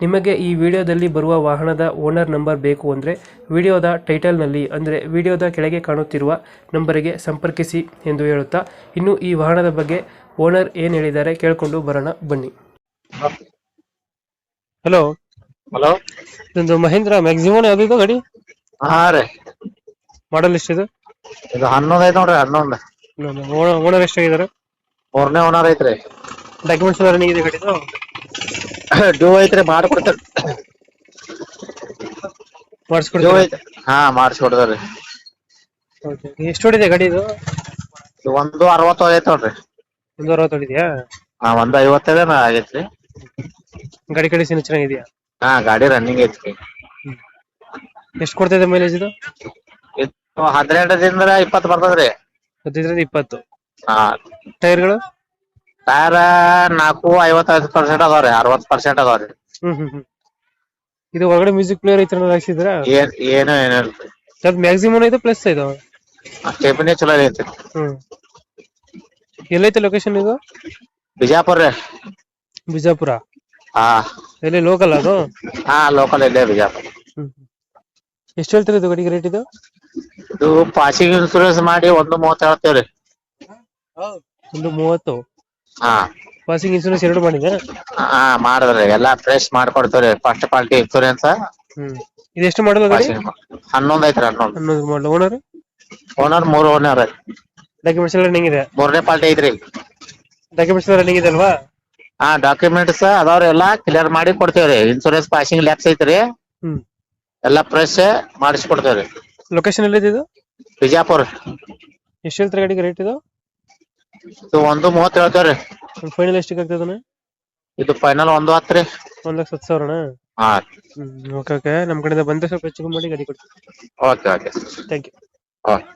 ನಿಮಗೆ ಈ ವಿಡಿಯೋದಲ್ಲಿ ಬರುವ ವಾಹನದ ಓನರ್ ನಂಬರ್ ಬೇಕು ಅಂದರೆ ವಿಡಿಯೋದ ಟೈಟಲ್ನಲ್ಲಿ ಅಂದರೆ ವಿಡಿಯೋದ ಕೆಳಗೆ ಕಾಣುತ್ತಿರುವ ನಂಬರಿಗೆ ಸಂಪರ್ಕಿಸಿ ಎಂದು ಹೇಳುತ್ತಾ ಇನ್ನು ಈ ವಾಹನದ ಬಗ್ಗೆ ಓನರ್ ಏನು ಹೇಳಿದ್ದಾರೆ ಕೇಳಿಕೊಂಡು ಬರೋಣ ಬನ್ನಿ. ಹಲೋ ಹಲೋ ಇದೊಂದು ಮಹೇಂದ್ರ ಮ್ಯಾಕ್ಸಿಮಮ್ ಯಾವ್ದು ಗಾಡಿ? ಹಾ ರೀ. ಮಾಡಲ್ ಎಷ್ಟಿದೆ? ಇದು ಹನ್ನೊಂದ್ ಐತ್ ನೋಡ್ರಿ ಹನ್ನೊಂದ್. ಓನರ್ ಎಷ್ಟಾಗಿದ್ದಾರೆ? ಮೂರನೇ ಓನರ್ ಐತ್ರಿ. ಡಾಕ್ಯುಮೆಂಟ್ಸ್ ಎಲ್ಲ ರನ್ನಿಂಗ್ ಇದೆ ಗಾಡಿದು? ಡ್ಯೂ ಐತ್ರಿ ಮಾಡ್ಕೊಡ್ತೇರಿ. ಮಾಡಿಸ್ಕೊಡ್ತೀವಿ ಐತಿ ಹಾ ಮಾಡಿಸ್ಕೊಡ್ತಾರ್ರಿ ಎಷ್ಟು ಹೊಡಿದೆ ಗಾಡಿ ಇದು? ಒಂದು ಅರವತ್ತು ಐತೆ ನೋಡ್ರಿ. ಒಂದು ಅರವತ್ತು ಹೊಡಿದ್ಯಾ? ಹಾ ಒಂದು ಐವತ್ತೈದೇನ ಆಗೈತ್ರಿ ಗಾಡಿ ಕಡೆ ಸೀನು ಚೆನ್ನಾಗಿದೆಯಾ? ಹಾ ಗಾಡಿ ರನ್ನಿಂಗ್ ಐತ್ರಿ ಎಷ್ಟು ಕೊಡ್ತಾ ಮೈಲೇಜ್ ಇದು? ಇದು ಹದಿನೆಂಟರಿಂದ ಇಪ್ಪತ್ತು ಬರ್ತದ್ರಿ ಹದಿನೈದರಿಂದ ಇಪ್ಪತ್ತು. ಹಾ. ಟೈರ್ಗಳು? ಟೈರ್ ನಾಲ್ಕು ಐವತ್ತೈದು ಪರ್ಸೆಂಟ್ ಅದಾವ್ರಿ ಅರವತ್ ಪರ್ಸೆಂಟ್ ಅದಾವ್ರಿ. ಹ್ಮ್ ಹ್ಮ್ ಹ್ಮ್. ಇದು ಒಳಗಡೆ ಮ್ಯೂಸಿಕ್ ಪ್ಲೇಯರ್ ಐತ್ರ ಹಾಕ್ಸಿದ್ರ? ಏನ್ ಏನು ಏನೋ ಸ್ವಲ್ಪ ಮ್ಯಾಕ್ಸಿಮಮ್ ಐತೆ ಪ್ಲಸ್ ಇದು ಸ್ಟೆಪ್ನಿ ಚಲೋ ಐತಿ ಹ್ಮ್. ಎಲ್ಲೈತೆ ಲೊಕೇಶನ್ ಇದು? ಬಿಜಾಪುರ ರೀ. ಬಿಜಾಪುರ? ಹಾ. ಎಲ್ಲಿ ಲೋಕಲ್ ಅದು? ಹಾ ಲೋಕಲ್ ಇಲ್ಲೇ ಬಿಜಾಪುರ. ಹ್ಮ್ ಎಷ್ಟು ಹೇಳ್ತೀರಿ ಇದು ಗಡಿಗೆ ರೇಟ್ ಇದು? ಇದು ಪಾಸಿಂಗ್ ಇನ್ಸೂರೆನ್ಸ್ ಮಾಡಿ ಒಂದು ಮೂವತ್ತು ಹೇಳ್ತೇವ್ರಿ. ಒಂದು ಮೂವತ್ತು? ಹಾ. ಪಾಸಿಂಗ್ ಇನ್ಸೂರೆನ್ಸ್ ಎರಡು ಮಾಡಿದೆ ಹಾ ಮಾಡಿದ್ರಿ. ಎಲ್ಲಾ ಫ್ರೆಶ್ ಮಾಡ್ಕೊಡ್ತೀವ್ರಿ ಫಸ್ಟ್ ಕ್ವಾಲಿಟಿ ಇನ್ಸೂರೆನ್ಸ್ ಹ್ಮ್. ಇದು ಎಷ್ಟು ಮಾಡಲ್ಲ ಗಾಡಿ ಹನ್ನೊಂದ್ ಐತ್ರಿ ಹನ್ನೊಂದು. ಹನ್ನೊಂದು ಮಾಡಲ್ಲ ಓನರ್ ಓನರ್ ಮೂರು ಓನರ್ ಡಾಕ್ಯುಮೆಂಟ್ಸ್ ಎಲ್ಲ ರನ್ನಿಂಗ್ ಇದೆ? ಮೂರನೇ ಪಾರ್ಟಿ ಐತ್ರಿ. ಡಾಕ್ಯುಮೆಂಟ್ಸ್ ಎಲ್ಲ ರನ್ನಿಂಗ್ ಇದೆ ಅಲ್ವಾ? ಹಾ ಡಾಕ್ಯುಮೆಂಟ್ಸ್ ಅದಾವ್ರಿ ಎಲ್ಲಾ. ಕ್ಲಿಯರ್ ಮಾಡಿ ಕೊಡ್ತೇವ್ರಿ. ಇನ್ಸೂರೆನ್ಸ್ ಪಾಸಿಂಗ್ ಲ್ಯಾಪ್ಸ್ ಐತ್ರಿ. ಹ್ಮ್. ಎಲ್ಲಾ ಫ್ರೆಶ್ ಮಾಡಿಸ್ಕೊಡ್ತೇವ್ರಿ. ಲೊಕೇಶನ್ ಎಲ್ಲಿದೆ ಇದು? ಬಿಜಾಪುರ. ಎಷ್ಟು ಹೇಳ್ತಾರೆ ಗಾಡಿಗೆ ರೇಟ್ ಇದು? ಇದು ಒಂದು ಮೂವತ್ತು ಹೇಳ್ತೇವ್ರಿ ಫೈನಲ್ ಎಷ್ಟಕ್ಕೆ ಆಗ್ತದಣ್ಣ ಇದು ಫೈನಲ್ ಒಂದು ಹತ್ರಿ ಒಂದ್ ಲಕ್ಷ ಹತ್ತು ಸಾವಿರ ಹಾ. ಓಕೆ ಓಕೆ ನಮ್ ಕಡೆಯಿಂದ ಬಂದ್ರೆ ಸ್ವಲ್ಪ ಹೆಚ್ಚು ಕಮ್ಮಿ ಮಾಡಿ ಗಾಡಿ ಕೊಡ್ತೀವಿ okay okay thank you okay